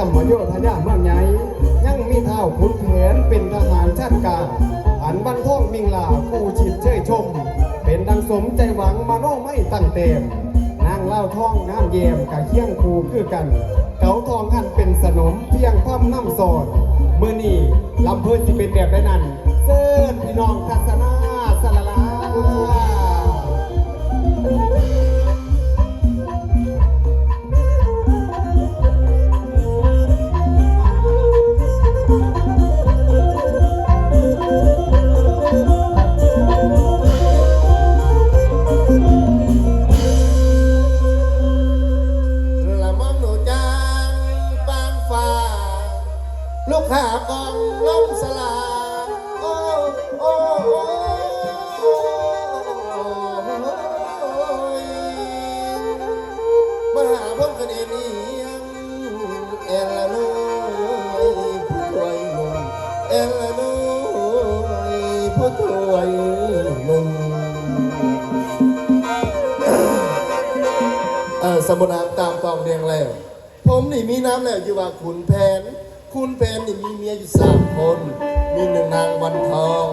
รรมโยธยาเมืองใหญ่ยังมีเท้าขุนแผนเป็นทหารชาติกาอันบันท่องมิงลาผู้ชิดเชยชม เป็นดังสมใจหวังมาโนไม่ตั้งเต็มนางเล่าท่องงามเยี่ยมกะเคียงคูคือกัน เกาทองอันเป็นสนมเพียงพำน้ำสอดเมื่อนี่ลำเพิ่นสิเป็นแบบใดนั้นเสิร์พี่น้องทัศนา หากองล้มสลาโอ้โอ้โอ้ยมหาพ่อกันเองเอียงเอลละน้อยผู้ถวยหนุ่มเอลละน้อยผู้ถวยหนุ่มเออสมุนามตามกองเรียงแล้ว ผมนี่มีน้ำแล้วอยู่ว่าขุนแผน คุณแผนนี่มีเมียอยู่สามคน มีหนึ่งนางวันทอง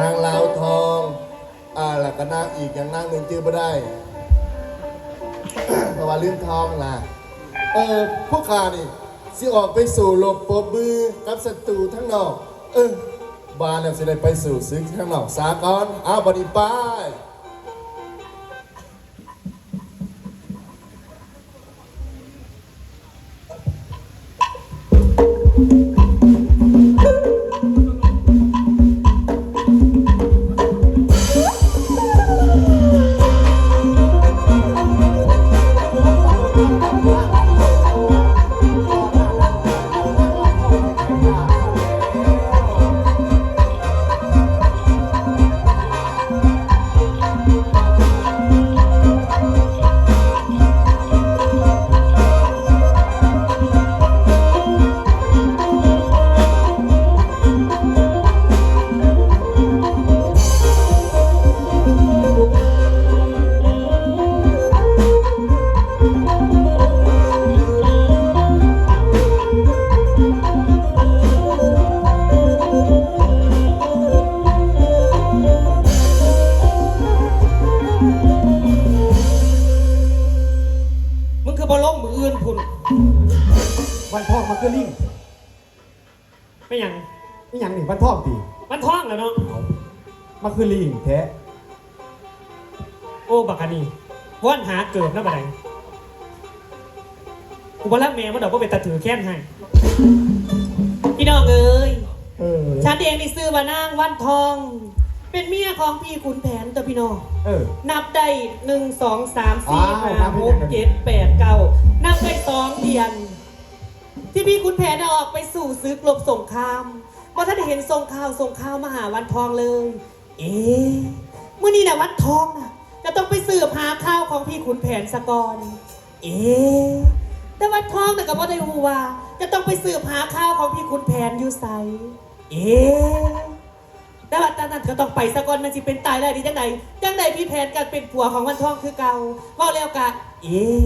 นางลาวทองอ่าแล้วก็นางอีกอย่างนางหนึ่งจื้อไม่ได้เพราะว่าลืมทองล่ะเออพวกข้านี่สิออกไปสู่หลบปบมือกับศัตรูทั้งนอก เออบานแล้วสิได้ไปสู่ซึกทั้งนอกสากรอ้าวบดีป้าย วแม่มันดอกก็เป็นตาถือแค้นให้พี่น้องเอ้ยเออฉันเองนี่ซื้อมานางวันทอง เป็นเมียของพี่ขุนแผนตัวพี่น้องเออ นับได้หนึ่งสองสามสี่อ้าวห้านับให้หยักงไงเจ็ดแปดเก้านับได้สองเดือน ที่พี่ขุนแผนน่ะออกไปสู่ซึกลบสงครามว่าถ้าได้เห็นทรงข่าวทรงข่าวมาหาวันทองเลย เอ๊ะเมื่อนี้นะวันทองน่ะจะต้องไปสืบหาข่าวของพี่ขุนแผนสะกอนเอ๊ะ แต่วันทองแต่ก็บ่ได้รู้ว่า จะต้องไปสืบหาข้าวของพี่คุณแผนอยู่ไสเอ๊ะแต่ว่าตอนนั้นก็ต้องไปสะก่อนมันสิเป็นตายได้ดีจังใดจังใดพี่แผนการเป็นผัวของวันทองคือเก่าเว่าแล้วกะ เอ๊ะ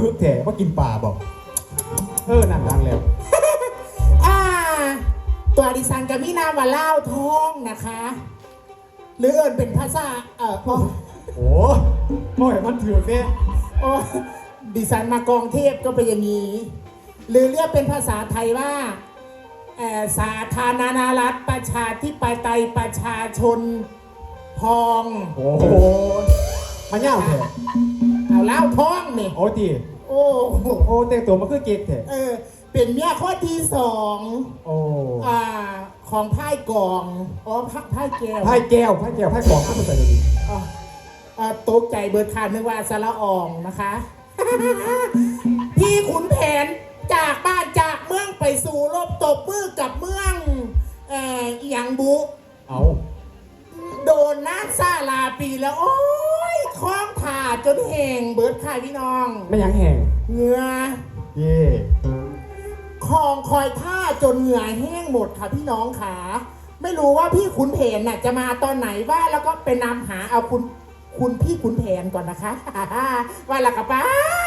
มาปึกแถมากินปลาบอก เออนั่นดังแล้ว อ่า ตัวดิฉันกับพี่นามว่าเล่าวทองนะคะ หรือเอิญเป็นภาษา เอ่อพอโอ้โอ้ยมันถือเนี่ยโอ้ดิฉันมากองเทพก็เป็นอย่างนี้ หรือเรียกเป็นภาษาไทยว่าเอ่อสาธารณรัฐประชาธิปไตยประชาชนทอง โอ้โหมันยาวแท้เอา เล่าทองนี่โอ้ตีโอ้โหโอ้แต่งตัวมันคือเก๊กแท้เออ เป็นเมียข้อที่สองโอ้อ่าของไพ่กองอ๋อพระไพ่แก้วไพ่แก้วไพ่แก้วไพ่กองข้ามันใส่ดีอ่าอ่าตกใจเบิร์ดคานนึกว่าสาระอองนะคะ พี่ขุนแผนจากบ้านจากเมืองไปสู่รบตบมือกับเมืองเอ่ออหยังบุ เอา โดนน้ำซาลาปีแล้ว โอ้ยคล้องผ่า จนแหงเบิร์ดค่ะพี่น้อง ไม่ยังแห้งเหงื่อเย่คลองคอยท่าจนเหงื่อแห้งหมดค่ะพี่น้องขาไม่รู้ว่าพี่ขุนแผนน่ะจะมาตอนไหนว่าแล้วก็ไปนำหาเอาคุณคุณพี่ขุนแผนก่อนนะคะว่าและกับไปพี่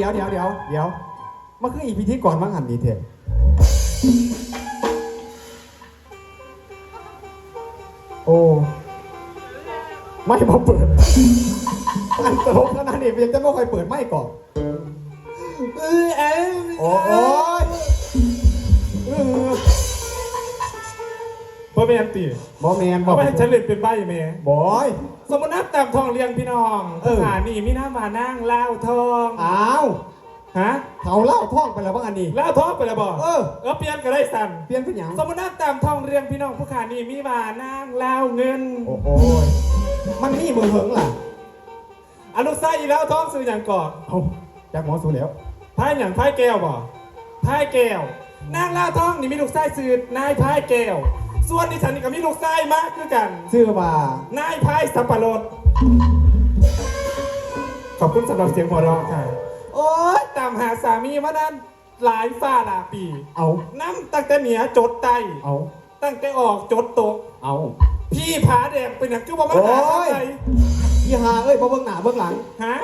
ดี๋ยวเดี๋ยวเดี๋ยวเดี๋ยวมันคืออีพีที่ก่อนมั้งหันดีเทะโอ้ ไม่พอเปิดอันตลกขนาดนี้ยังจะไม่ค่อยเปิดไม่ก่อนเออเออโอ้ยเออ พ่อแม่นตีบอแมนบอเอาไปให้ฉันเล่นเป็นใบแม่บอย สมมตินับตามทองเรียงพี่น้องเออ สถานีมีน้ำมานั่งเล่าวทองอ้าวฮะเขาเล่าท่องไปแล้วบ้างอันนี้เล่าวทองไปแล้วบอกเออ เออเปลี่ยนก็ได้สั่น เปลี่ยนเป็นหยังสมมตินับตามทองเรียงพี่น้องผู้ขานี่มีมานั่งเล่าวเงินโอ้โหยมันนี่มือเหิงล่ะอนุไซอีแล้วทองซื้ออย่างก่อนเอาจากหมอสูแล้วพายอย่างพายแก้วบ่พายแก้วนางเล่าวทองนี่มีลูกไส้ซื้อนายพายแก้ว ส่วนดิฉันนี่ก็มีลูกไส้มากคือกัน ชื่อว่านายพายสับปะรด ขอบคุณสำหรับเสียงหัวเราะค่ะ โอ๊ยตามหาสามีมานั้นหลายฝ้าหลายปี เอา น้ำตั้งแต่เหนือจดใต้เอา ตั้งแต่ออกจดตก เอา พี่ผาแดงเป็นอย่างคือว่ามาหาโอ้ยทำไมพี่หาเอ้ยมาเบื้องหน้าเบื้องหลังฮะ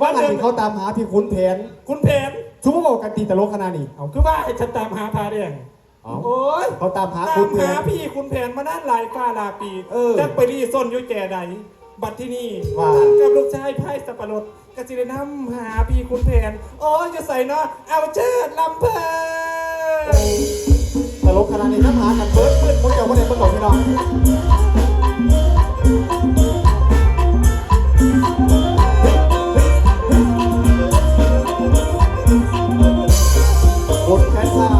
ว่าว่าอันเรื่องนี้เขาตามหาพี่ขุนแผนคุณเพนชุบบอกกันตีตลกขนาดนี้ เอาคือว่าให้ฉันตามหาผาแดงเอา โอ๊ยเขาตามหาตาคุมณแผหานพี่คุณแผนมานั่นหลายฝ้าหลายปีเออจักไปรีส้นอยุ่แก่ใดบัดที่นี่ว่าฉันกับลูกชายไพ่สับปะรดกะจิได้นำหาพี่คุณแผนโอ้ยจะใส่เนาะเอาเชิดลำเพลินตลกขนาดนี้น้ำหากันเบิร์ดเบิร์ดพวกเจ้าไม่ได้เบิ่งหรอกพี่น้องบนแขนข้าว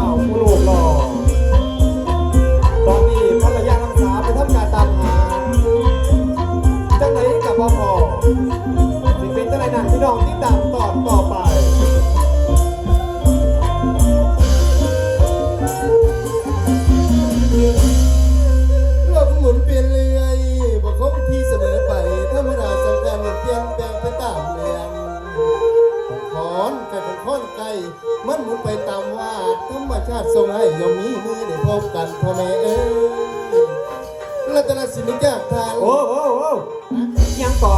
อนไก่ของขอนไก่มันหมุนไปตามวาดธรรมชาติทรงให้ย่อมมีมือได้พบกันพ่อแม่เอ้ยรัตนสินิจากทานโอ้โอ้โอ้ยังต่อ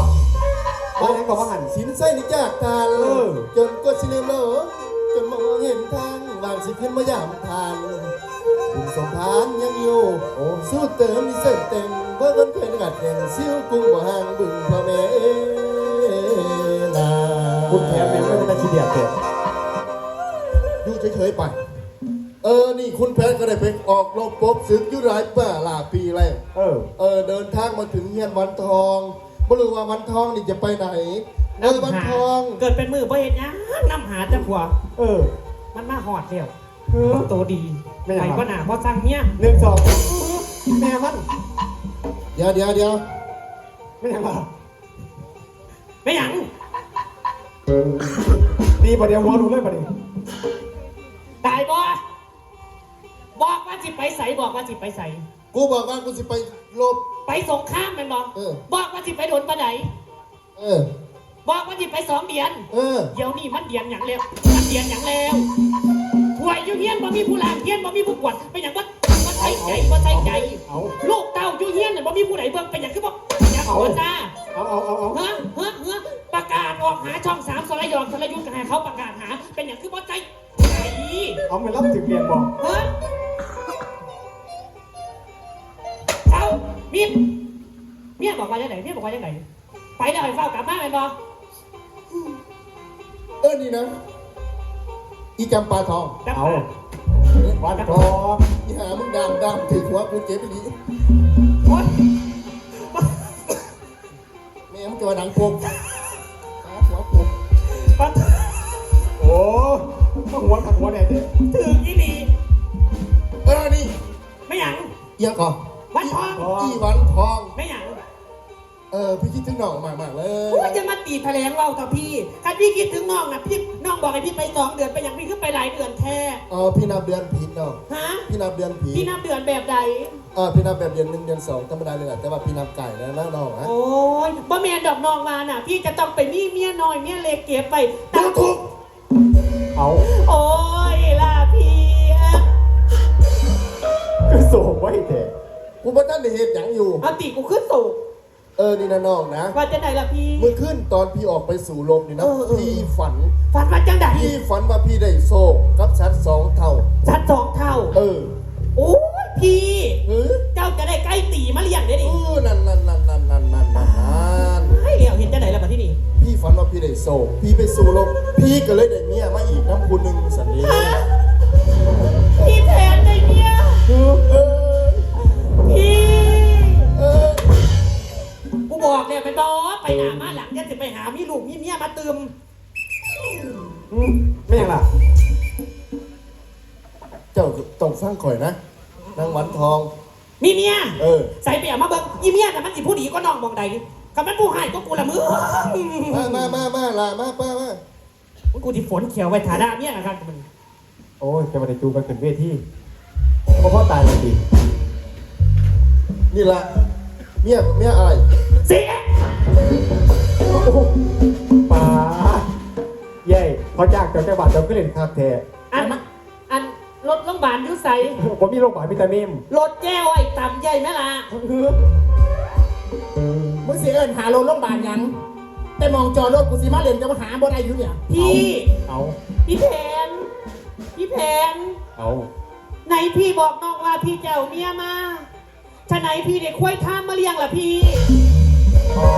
ว่ายังต่อว่าหันสินใส่นิจากทานเออจนก็สิลืมโลกจนมองเห็นทางวางสิขึ้นมายามทานบุญสมพานยังอยู่โอ้สู้เติมมีเส้นเต็มเพื่อกันเคยกัดแข่งซิ้วกุ้งบ่ห่างบึงพ่อแม่เอ้นาคุณแถมยังไม่เป็นตาชี เดียดเด็ดอยู่เฉยๆไป เออ นี่คุณแพทย์ก็ได้ไปออกรบปบศึกอยุรายป่าหลายปีแล้ว เออ เออ เดินทางมาถึงเฮียนวันทองไม่รู้ว่าวันทองนี่จะไปไหนเออวันทอง เกิดเป็นมือบ่เห็นหยังน้ำหาแต่ผัวเออ มันมาหอดเดียวเออโตดีไม่อยากไปก็หนาเพราะสั่งเนี่ยหนึ่งสองแม่มันเดี๋ยวเดี๋ยวเดี๋ยวไม่ยังหรอไม่หยังดีประเดี๋ยวหัวรู้เลยประเดี๋ยว ตายบ่บอกว่าสิไปใส่บอกว่าสิไปใส่กูบอกว่ากูสิไปลบ ไปสงครามแมันบอกเออ บอกว่าสิไปโดนปะไหนเออ บอกว่าสิไปสองเดือนเออ เดี๋ยวนี้มันเดือนอย่างแล้วมันเดือนอย่างแล้วอยู่เฮียนบ่มีผู้ล้างเฮียนบ่มีผู้กวาดเป็นอย่างว่าบ่ใส่ใจบ่ใส่ใจเอาลูกเต้าอยู่เฮียนน่ะบ่มีผู้ใดเบิ่งเป็นอย่างคือบ่เป็นอย่างหัวจ้าเอาเอาเอาเอาเฮ้อเฮ้อเฮ้อประกาศออกหาช่องสามสรยองสรยุทธ์กันให้เขาประกาศหา เป็นอย่างคือบ่ใจใจ เอามารับถึงเรียนบอกเฮ้อเอาเมียเมียบอกว่าจังไหนเมียบอกว่าจังไหนไปแล้วไปเฝ้ากลับมาแม่นบ่เออนี่นะ อีจำปาทองจับเอามาวันทองอีหามึงดำดำถือหัวกูเจ็บไปดีโอ๊ยแม่มึงจะมาดังโกง หัวขัดหัวเนี่ยเด็กถึงอีหลีเออนี่ไม่หยังเอียงก่อนวันทองอีวันทองไม่หยังเออพี่คิดถึงน้องมากมากๆเลยกูจะมาตีแถลงเราต่อพี่ถ้าพี่คิดถึงน้องนะพี่น้องบอกให้พี่ไปสองเดือนไปอย่างพี่ขึ้นไปหลายเดือนแท้เออพี่นับเดือนผิดเนาะฮะพี่นับเดือนผิดพี่นับเดือนแบบใดเออพี่นับแบบเดือนหนึ่งเดือนสองธรรมดาเลยแหละแต่ว่าพี่นับไก่แล้วแล้วน้องฮะโอ้ยบ่แมนดอกน้องมาน่ะ พี่จะต้องไปมีเมียน้อยเมียเล็กเก็บไปดูถูก เอาโอ้ยล่ะพียคือโศกไว้แต่กูบ่ตั้งเหตุอย่างอยู่อติกูขึ้นสูงเออ นี่นะน้องนะ ว่าจะไหนล่ะพี่ มือขึ้นตอนพี่ออกไปสู่ลมนี่นะพี่ฝันฝันมาจังไดพี่ฝันว่าพี่ได้โชกกับชัดสองเท่า ชัดสองเท่า เออโอ้ยพี่ เออเจ้าจะได้ใกล้ตีมาเลี้ยงได้เดิอนั่นนั่นนั่นนั่นนั่นนั่นนั่นเฮ้ยเดี๋ยวเห็นจะไหนล่ะมาที่นี่ พี่ฝันว่าพี่ได้โซกพี่ไปสู่ลมพี่ก็เลยได้เมียมาอีกน้ำคุณหนึ่งสันนี้ฮะพี่แทนได้เมียเออพี่เออกูบอกเนี่ยไปบอไปหนามาหลังจะจะไปหามีลูกมีเมียมาตืมอืมไม่ยังล่ะ เจ้าต้องฟังข่อยนะนางหวันทอง มีเมีย เออ ใส่เปียมาเบิ่งอีเมียน่ะมันสิผู้ดีก็น้องมองใด คำมันผู้ให้ก็กูละมือมามามามาลามาป้ามากูที่ฝนเขียวไว้ฐานะเมียนะครับมันโอ้ยจะมาได้จูกันขึ้นเวทีเพราะพ่อตายเลยดินี่ละเมียเมียอะไรเสียป้าเย่เขาจ้างเจ้าจังหวัดเจ้าก็เล่นคาเทอันอันรถโรงพยาบาลอยุ่ใสผมมีโรงพยาบาลวิตามินรถแก้วไอ้ต่ำใหญ่ไหมล่ะ มึงสิเอิญหาโรงโรงพยาบาลหยัง แต่มองจอรถกูสิมาเล่นจะมาหาบนอายุเนี่ยพี่ เอาพี่แผน พี่แผน เอาไหนพี่บอกน้องว่าพี่จะเอาเมียมาฉะไหนพี่เด็กควายท่ามมาเลี้ยงล่ะพี่ อ๋อ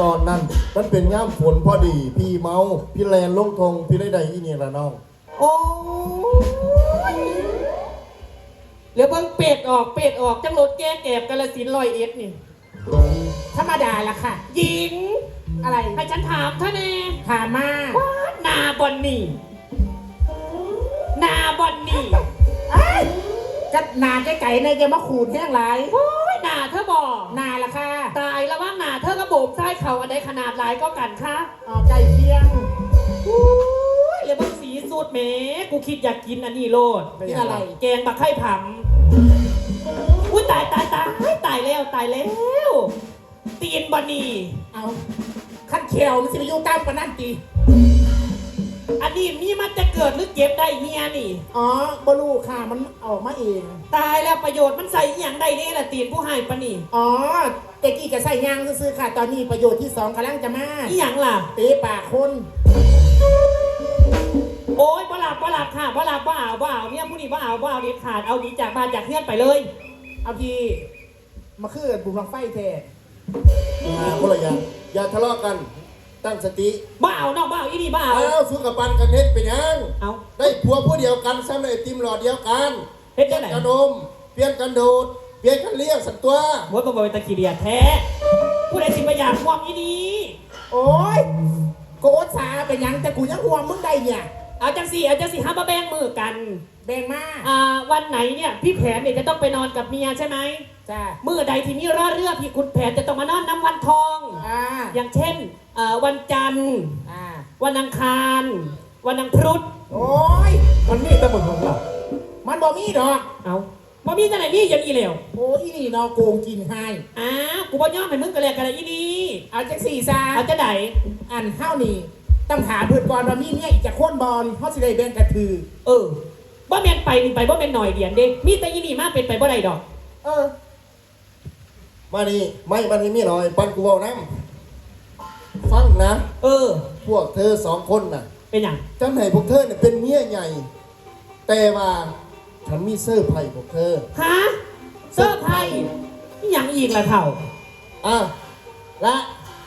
ตอนนั้นมันเป็นย่ามฝนพอดี พี่เมา พี่แลนลงทงพี่ได้ใดอีเนี่ยละน้องโอ้ยเหลือเบิ่งเป็ดออกเป็ดออกจังรถแก้แกบกาลสินธุ์ลอยเอ็ดนี่ ธรรมดาละค่ะ หญิง อะไรให้ฉันถามท่านเองถามมานาบอนนี่ นาบอนนี่เอ้ยก็นาไก่ๆในจะมาขูดแห้งหลายโอ้ยนาเธอบอกนาละค่ะตายแล้วว่านาเธอกระโบกใต้เข่าอันใดขนาดหลายก็กันคะอ๋อไก่เคียงโอ้ยเลยบางสีสูตรแหมกูคิดอยากกินอันนี้โลดนี่อะไร แกงบักไข่ผำอุ้ย ตายตายตายตายแล้วตายแล้วตีนบอนนี่เอาขั้นเขียวมันสิไปอยู่ตามปานนั่นตีอันนี้มีมันจะเกิดหรือเจ็บได้เฮียนี่ อ๋อบลูค่ะมันออกมาเอง ตายแล้วประโยชน์มันใส่อหย่างใดนี่ละตีนผู้ให้ปะนี่อ๋อเด็กกี้ก็ใส่ยางซื้อๆค่ะ ตอนนี้ประโยชน์ที่สองกำลังจะมาอหย่างล่ะ เตะปากคน โอ้ยบ่หลับบ่หลับค่ะบ่หลับบ่เอาบ่เอาเนี่ยผู้นี้บ่เอาบ่เอาเด็ดขาดเอาดีจากบ้านจากเพื่อนไปเลย เอาทีมาคือบุมลังไฟแท้อ่าคนละอย่างอย่าทะเลาะกัน ตั้งสติบ่เอานอกบ่เอาอีนี่บ่เอาอ้าวสู้กับปันกันเฮ็ดเป็นหยังเอา ได้ผัวผู้เดียวกันซ้ำในไอติมหลอดเดียวกันเฮ็ดเปลี่จัยงนไหน กันนมเปลี่ยนกันดูดเปลี่ยนกันเลี้ยงสัตว์ตัวโว้ยบ่บ่เป็นตะขี้เดียดแท้ผู้ใดสิมาอยากห่วงอีนี่โอ้ยโกดสาเป็นหยังแต่กูยังห่วงมึงได้เนี่ย เอาจังสี่เอาจังสี่ห้ามมาแบ่งมือกัน แบ่งมาอ่าวันไหนเนี่ยพี่แผนเนี่ยจะต้องไปนอนกับเมียใช่ไหมจ้ามือใดที่มีรอดเรือพี่คุณแผนจะต้องมานอนน้ำวันทอง อ่าอย่างเช่นเอ่อวันจันทร์ อ่าวันอังคาร วันอังครุฑโอ้ยมันมีแต่หมดหมดล่ะมันบ่มีดอกเอาบ่มีจังไหนนี่ยังอีเหลวโอ้ยอีนี่เนอโกงกินให้อ้าวกูบ่ยอมให้มึงกันเลยกันเลยอีนี่เอาจังสี่ซาเอาจะไหนอันข้าวนี่ต้องถามเพื่อนก่อนว่ามีเนี่ยอีกจะโค่นบอลเขาสิได้แบ่งกระถือ เออ บ่แม่นไปนี่ไปบ่แม่นหน่อยเดียนเด้มีแต่อีนี่มาเป็นไปบ่ได้ดอก เออ มานี่ไม่มานี่มีหน่อยปันกูบอกนะฟังนะ เออ พวกเธอสองคนน่ะเป็นหยังจำไหนพวกเธอเนี่ยเป็นเมียใหญ่ แต่ว่าฉันมีเสื้อร์ไผ่พวกเธอ ฮะเซอร์ไพรส์อีหยังอีกล่ะเถ่า อะละ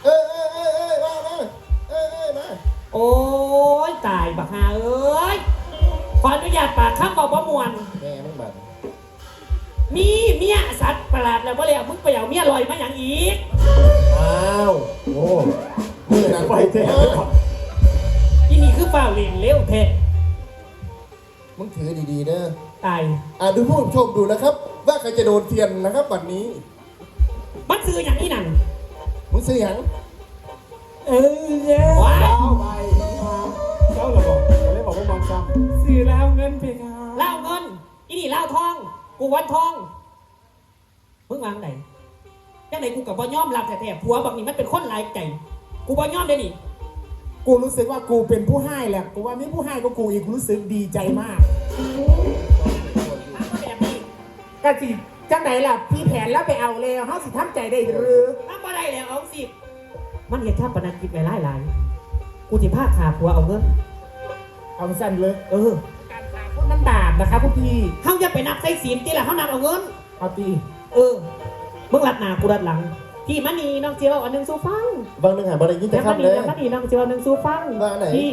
เออเออเออเออมามาเออเออมา โอ้ยตายบักฮาเอ้ย ขออนุญาตปากข้ามบอกว่ามวน แม่มึงแบบมีเมียสัตว์ประหลาดแล้วบ่แล้วมึงไปเอาเมียลอยมาอย่างอีก อ้าวโอ้นี่นะไปเถอะอีนี่คือฝ่าเลียนเร็วแท้มึงถือดีๆเด้อตาย อะดูผู้ชมดูนะครับ ว่าใครจะโดนเทียนนะครับวันนี้ มันคืออย่างนี้นั่นมึงซื้อหยังเออเย้ว้าเจ้าไป มาเจ้าระบอกก็เลยบอกว่ามองซ้สื่อแล้วเงินเพคะเล่าเงินอีนี่เล่าทอง กูวันทองมึงวางไหนจังไหนกูกับบ่ยอมรับแท้ๆผัวบักนี่มันเป็นคนหลายใจ กูบ่ยอมได้นี่กูรู้สึกว่ากูเป็นผู้ให้แหละกูว่ามีผู้ให้ก็กูอีกกูรู้สึกดีใจมากมันก็แบบนี้ก็สิจังไหนล่ะพี่แผนแล้วไปเอาแล้วเขาสิทำใจได้หรือ ทำบ่ได้แล้วเอาสิมันเห็นท่าปนักกิจไว้หลายหลายๆกูสิพาขาผัวเอาเงิน เอาสั้นเลยเออการขายพวกมันบาปนะคะพวกพี่เฮาอย่าไปนับใส่ศีลที่ละเฮานับเอาเงินเอาตีเออมึงหลัดหนากูหลัดหลังพี่มันนี่น้องเจียวอันหนึ่งสู้ฟังบางหนึ่งหาบริยินจะแล้วคมัรับนเลนี่ยแล้วมันนี่น้องเจียวอันหนึ่งสู้ฟังว่าไหน พี่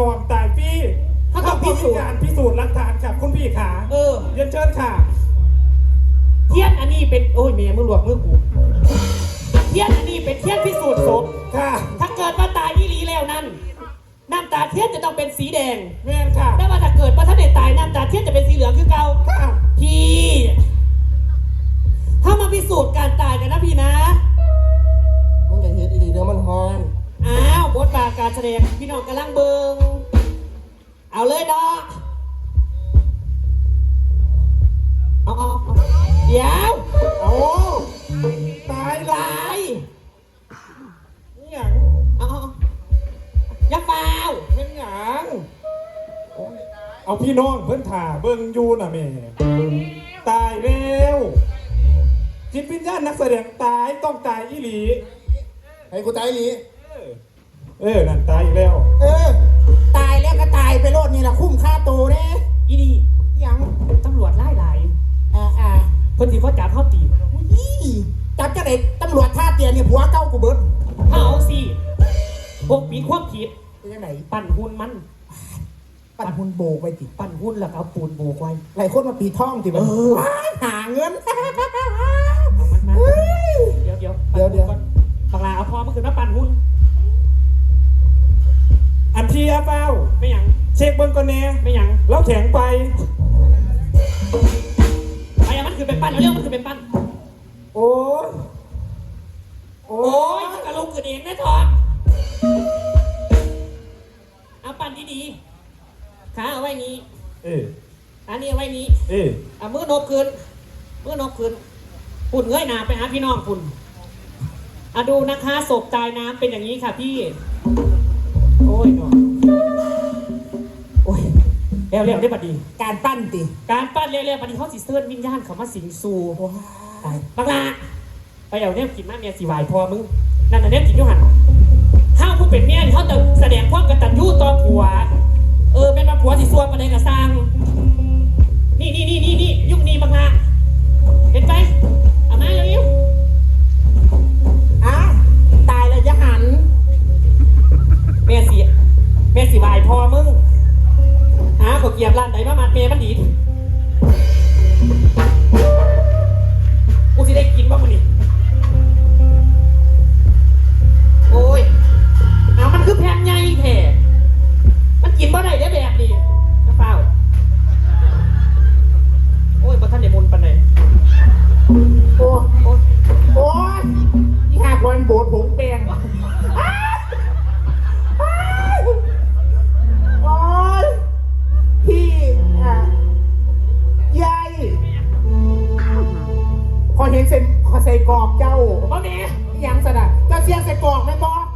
ปลอมตายฟรีเขาต้องพิสูจน์ การพิสูจน์หลักฐานครับคุณพี่ขาเออ เรียนเชิญค่ะ เทียนอันนี้เป็นโอ้ยเมียมึงหลวกมือกูเทียนอันนี้เป็นเทียนพิสูจน์ศพค่ะ ถ้าเกิดว่าตายอีหลีแล้วนั่นน้ำตาเทียนจะต้องเป็นสีแดงแม่นค่ะ แต่ว่าถ้าเกิดว่าถ้าเด็ตายน้ำตาเทียนจะเป็นสีเหลืองคือเก่าค่ะ พี่ถ้ามาพิสูจน์การตายกันนะพี่นะ มึงอย่าเฮ็ดอีกเดี๋ยวมันฮอน อ้าวบทบาทการแสดงพี่น้องกำลังเบิงเอาเลยดอกเอาเอาเอาเดี๋ยวโอ้ตายตลายนี่หยังเอาเอาเอาอย่าเฝ้าเป็นหยังเอาพี่น้องเพิ่นถ่าเบิ่งอยู่น่ะแม่ตายแล้วจิตวิญญาณนักแสดงตายต้องตายอีหลี ให้กูตายอีหลี เออ นั่นตายอีกแล้ว เออ ตายแล้วก็ตายไปโลดนี่แหละคุ้มค่าตัวเด้อีนี่ยังตำรวจไล่ไล่อ่าอ่าเพิ่นสิพ่อจับเขาตีอุ้ยจับจะได้ตำรวจท่าเตียเนี่ยผัวเก้ากูเบิดเอาสิพวกปีความผิดเป็นยังไงปั่นหุ่นมันปั่นหุ่นโบกไปติปั่นหุ่นแล้วก็เอาปูนโบกไว้หลายคนมาปีท่องติมันเออว้ายหาเงิน เอามันมาเดี๋ยวเดี๋ยวเดี๋ยวเดี๋ยวปั่นหุ่นก่อนบังลาเอาพอเมื่อคืนมาปั่นหุ่น อันเทียเป้าไม่หยังเช็คเบิ่งก่อนแน่ไม่หยังแล้วแข็งไปไปยังมันคือเป็นปั้นเร็วๆมันคือเป็นปั้นโอ้ยโอ้ยมันกระลุกขึ้นเองนะทองเอาปั้นดีๆขาเอาไว้นี้เอออันนี้เอาไว้นี้เออเอามือโนบคืนมือโนบคืนปุ่นเงยหนาไปหาพี่น้องปุ่นอะดูนะคะศพตายน้ำเป็นอย่างนี้ค่ะพี่โอ้ ยเนาะโอ้ยเร็วๆได้บัดดี การปั้นติการปั้นเร็วๆบัดนี้เขาสิเสื้อนวิญญาณเขามาสิงสู่ตายบักลาไปเอาเนี่ยกินมาเมียสีวายพอมึง นั่นน่ะเนี่ยกินอยุหันข้าวผู้เป็นเมียนี่เขาจะแสดงความกตัญญูต่อผัว เออเป็นมาผัวสิซัวมาได้กระสร้างนี่นี่นี่นี่นี่ยุคนี้บักลาเห็นไปเอามาเร็ว เจ้าเสียงใส่กรองไหมบ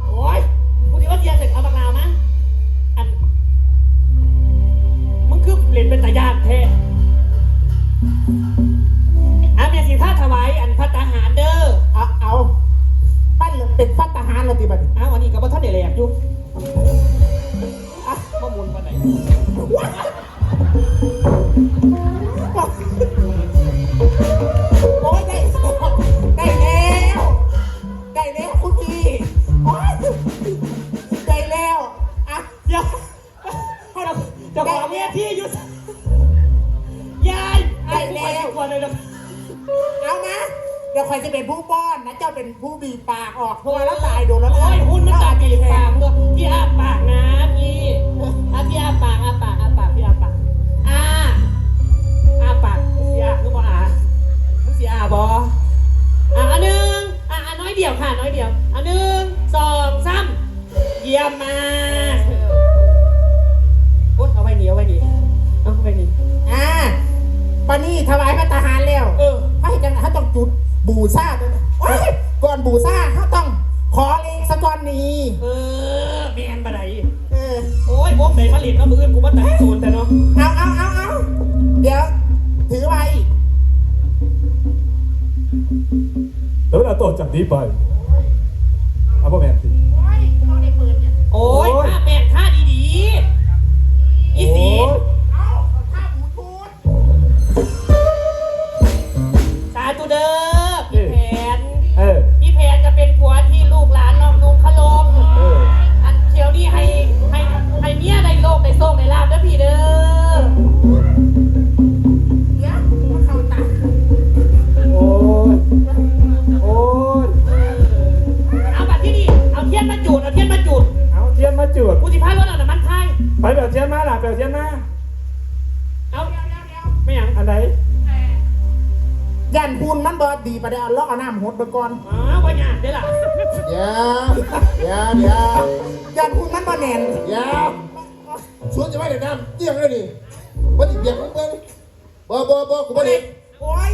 บ่บ่บ่กูบ่เล่นโอ้ย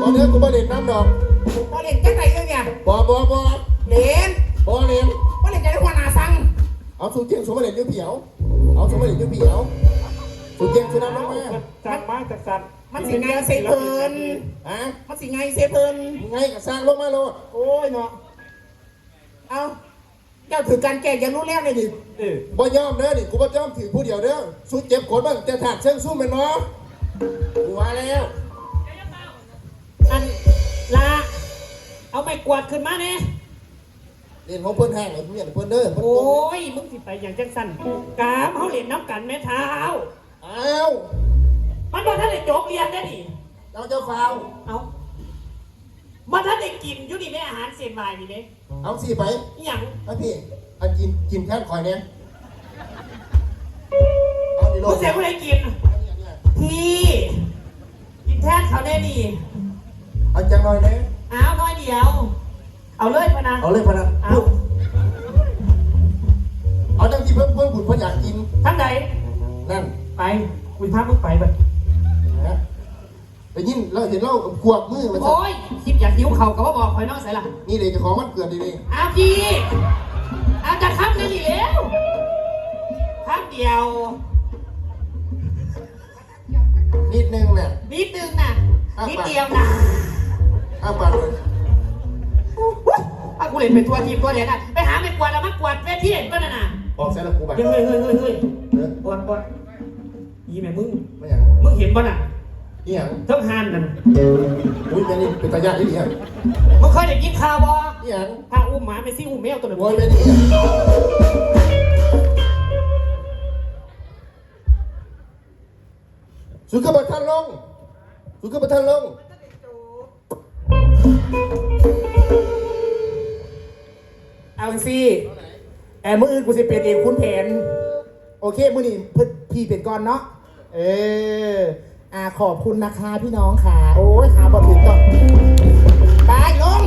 บ่เด้อกูบ่เล่นน้ำดอกบอเล่นจังไรเนี่ยบ่บ่บ่เล่นบ่เล่นบอเล่นจังไรหัวหน้าสั่งเอาสูเจียงสูมาเล่นอยูเปียวเอาสูมาเล่นอยูเปียวสูเจียงสูน้ำลงมาจากมาจากสัตว์มันสิไงเซเพลินฮะมันสิไงเซเพลินไงกับสร้างลงมาโลดโอ้ยเนาะเอาเจ้าถือการแก่อยังรู้แล้วเลยดิเออบ่ยอมเด้อนี่กูบ่ยอมถือผู้เดียวเด้อสูเจ็บขนบ้างแต่ถาดเชิงสู้แมันเนาะกูว่าแล้วอันลาเอาไม้กวาดขึ้นมาเนี่ยเล่นของเพิ่นแห้งไอ้เพื่อนเพิ่นเด้อเพิ่นโอ้โกงยมึงสิไปอย่างจังสันกามเขาเล่นน้ำกันแม่เท้าอ้าวมันบอกท่านได้จบเรียนได้ดิเอาเจ้าฟาวเอามันท่านได้กินอยู่นี่แม่อาหารเสียนวายนี่เด้ เอาสิไปอหย่างเอาพี่อันกินกินแค่คอยเนี่ยเอาดิโลผู้เสียผู้ใดกิน พี่กินแทนเขาแน่นี่เอาจังหน่อยเนี่ยอ้าวน้อยเดียว เอาเลยพะนะเอาเลยพนันเอาเอาจังที่เพิ่นเพิ่นบุญเพิ่นอยากกินท่านใดนั่นไปคุณพามึงไปบัดนะ ไปยินเราเห็นเราขวบมือมันโอ้ยคิดอยากหิวเขาก็ว่าบอกคอยน้องใส่ละนี่เลยจะของมันเกิดดีเอาพี่เอาจะคับเลยดิเร็วคับเดียวๆนิดนึงเนี่ยนิดนึงน่ะอะ นิดไปเดียวน่ะอ้าปากเลยถ้ากูเล่นเป็นตัวทีมตัวเดียวน่ะไปหาไม่กวาดแล้วมากวาดเวทีเห็นป่ะน่ะน่ะออกแซ่ละกูไปเฮ้ยเฮ้ยเฮ้ยเฮ้ยเด้อกวาดกวาดยี่แม่มึงไม่อย่างมึงเห็นป่ะน่ะ นี่อย่างทั้งหันนั่นอุ้ยแม่นี่เป็นตายากที่ดีอะมึงเคยได้กินข้าวบ่นี่อย่างถ้าอุ้มหมาไปซี่อุ้มแมวตัวหนึ่งโวยแม่นี่อย่างสุขบัตท่านลงสุขบัตท่านลงเอาสิแอบมืออื่นกูสิเป็นเองคุณแผนโอเค มือนี่เพิ่นพี่เป็นก่อนเนาะ เออ อ่าขอบคุณนะคะพี่น้องค่ะ โอ้ยขาบอถึงต่อไปไปลง